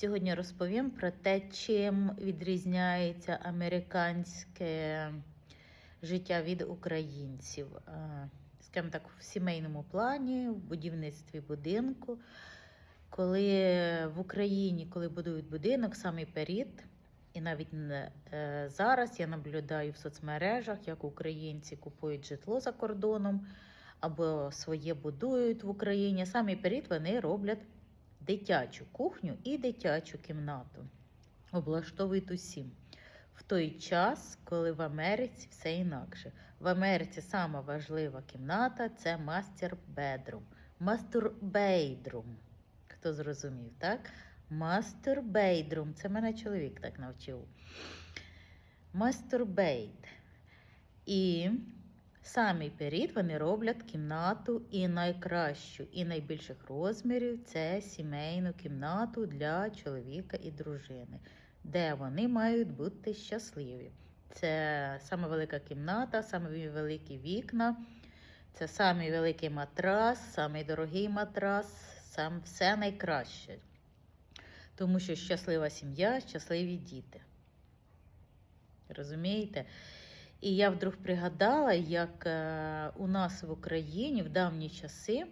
Сьогодні розповім про те, чим відрізняється американське життя від українців. Е, Скажімо так, в сімейному плані, в будівництві будинку. Коли в Україні, коли будують будинок, самий період, і навіть е, зараз я наблюдаю в соцмережах, як українці купують житло за кордоном або своє будують в Україні. Самий період вони роблять дитячу кухню і дитячу кімнату. Облаштовують усім. В той час, коли в Америці все інакше. В Америці сама важлива кімната це мастер бедрум. Мастурбейдрум. Хто зрозумів, так? Мастурбейдрум. Це мене чоловік так навчив. Мастурбейт. І самий період вони роблять кімнату і найкращу, і найбільших розмірів це сімейну кімнату для чоловіка і дружини, де вони мають бути щасливі. Це саме велика кімната, саме великі вікна, це самий великий матрас, самий дорогий матрас, сам все найкраще. Тому що щаслива сім'я, щасливі діти. Розумієте? І я вдруг пригадала, як е, у нас в Україні в давні часи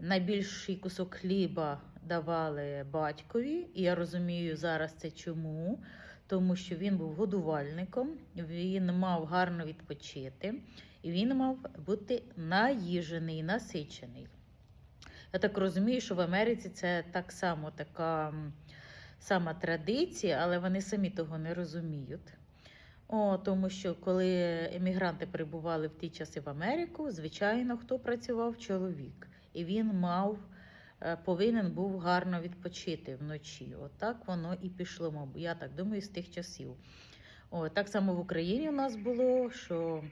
найбільший кусок хліба давали батькові. І я розумію зараз це чому. Тому що він був годувальником, він мав гарно відпочити, і він мав бути наїжений, насичений. Я так розумію, що в Америці це так само така сама традиція, але вони самі того не розуміють. О, тому що коли емігранти прибували в ті часи в Америку, звичайно, хто працював чоловік, і він мав, е, повинен був гарно відпочити вночі. Отак воно і пішло, мабуть. Я так думаю, з тих часів. О, так само в Україні у нас було, що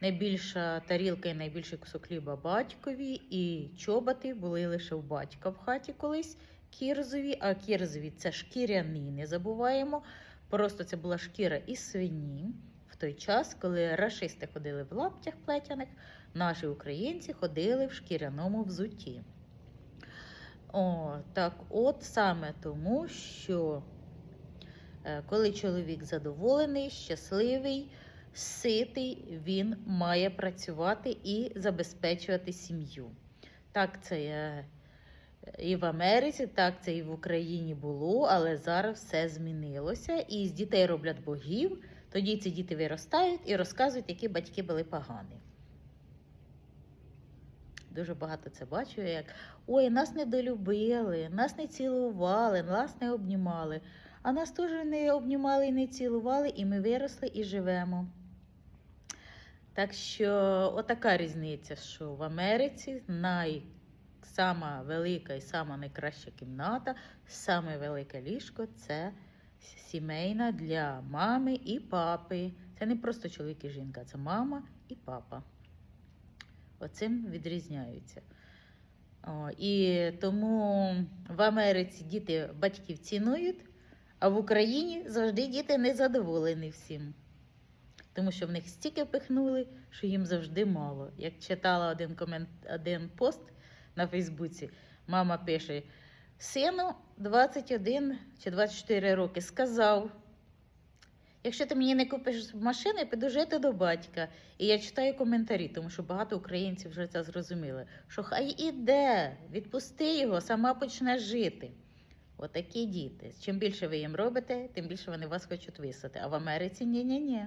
найбільша тарілка і найбільший кусок хліба батькові, і чоботи були лише в батька в хаті колись кірзові, а кірзові це шкіряні, не забуваємо. Просто це була шкіра із свині. В той час, коли рашисти ходили в лаптях плетяних, наші українці ходили в шкіряному взутті. О, так от саме тому, що е, коли чоловік задоволений, щасливий, ситий, він має працювати і забезпечувати сім'ю. Так це е, і в Америці, так це і в Україні було, але зараз все змінилося. І з дітей роблять богів. Тоді ці діти виростають і розказують, які батьки були погані. Дуже багато це бачу, як ой, нас не долюбили, нас не цілували, нас не обнімали. А нас теж не обнімали і не цілували, і ми виросли і живемо. Так що, отака різниця, що в Америці най сама велика і сама найкраща кімната, саме велике ліжко це сімейна для мами і папи. Це не просто чоловік і жінка, це мама і папа. Оцим відрізняються. О, і тому в Америці діти батьків цінують, а в Україні завжди діти незадоволені всім. Тому що в них стільки впихнули, що їм завжди мало. Як читала один комент, один пост на Фейсбуці, мама пише: Сину 21 чи 24 роки сказав. Якщо ти мені не купиш машину, я піду жити до батька. І я читаю коментарі, тому що багато українців вже це зрозуміли. Що хай іде, відпусти його, сама почне жити. Отакі діти. Чим більше ви їм робите, тим більше вони вас хочуть висати. А в Америці ні-ні-ні.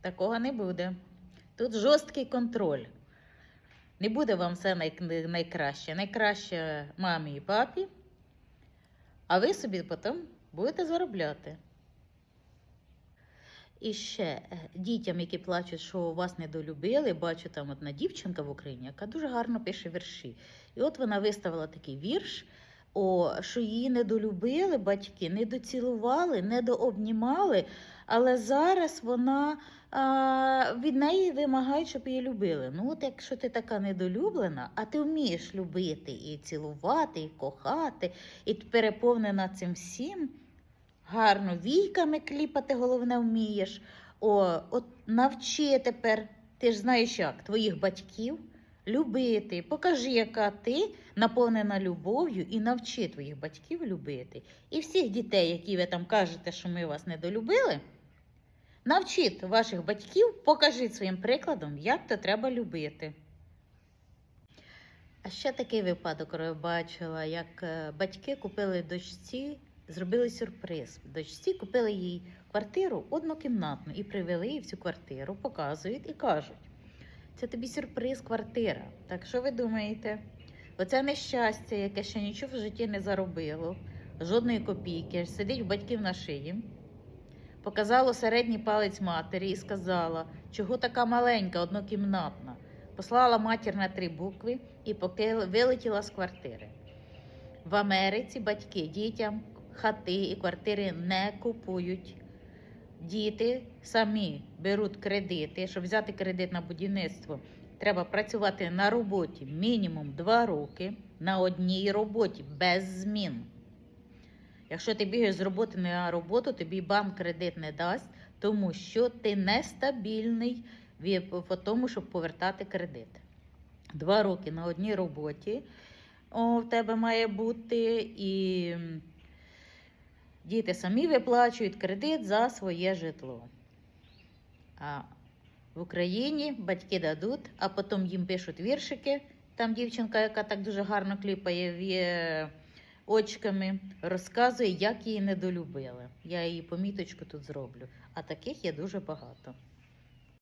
Такого не буде. Тут жорсткий контроль. Не буде вам все най- найкраще. Найкраще мамі і папі, а ви собі потім будете заробляти. І ще е, дітям, які плачуть, що вас недолюбили, бачу там одна дівчинка в Україні, яка дуже гарно пише вірші. І от вона виставила такий вірш, о, що її недолюбили батьки, не доцілували, не дообнімали, але зараз вона а, від неї вимагають, щоб її любили. Ну, от якщо ти така недолюблена, а ти вмієш любити і цілувати, і кохати, і переповнена цим всім гарно війками кліпати, головне, вмієш. О, от навчи тепер, ти ж знаєш як, твоїх батьків, любити. Покажи, яка ти наповнена любов'ю, і навчи твоїх батьків любити. І всіх дітей, які ви там кажете, що ми вас недолюбили, навчіть ваших батьків, покажіть своїм прикладом, як то треба любити. А ще такий випадок я бачила, як е, батьки купили дочці, зробили сюрприз. Дочці купили їй квартиру однокімнатну і привели її в цю квартиру, показують і кажуть: це тобі сюрприз, квартира. Так що ви думаєте? Оце нещастя, яке ще нічого в житті не заробило, жодної копійки, сидить у батьків на шиї. Показало середній палець матері і сказала, чого така маленька, однокімнатна. Послала матір на три букви і поки вилетіла з квартири. В Америці батьки дітям хати і квартири не купують. Діти самі беруть кредити. Щоб взяти кредит на будівництво, треба працювати на роботі мінімум 2 роки на одній роботі без змін. Якщо ти бігаєш з роботи на роботу, тобі банк кредит не дасть, тому що ти нестабільний в тому, щоб повертати кредит. Два роки на одній роботі о, в тебе має бути, і діти самі виплачують кредит за своє житло. А в Україні батьки дадуть, а потім їм пишуть віршики. Там дівчинка, яка так дуже гарно кліпає очками, розказує, як її недолюбили. Я її поміточку тут зроблю. А таких є дуже багато.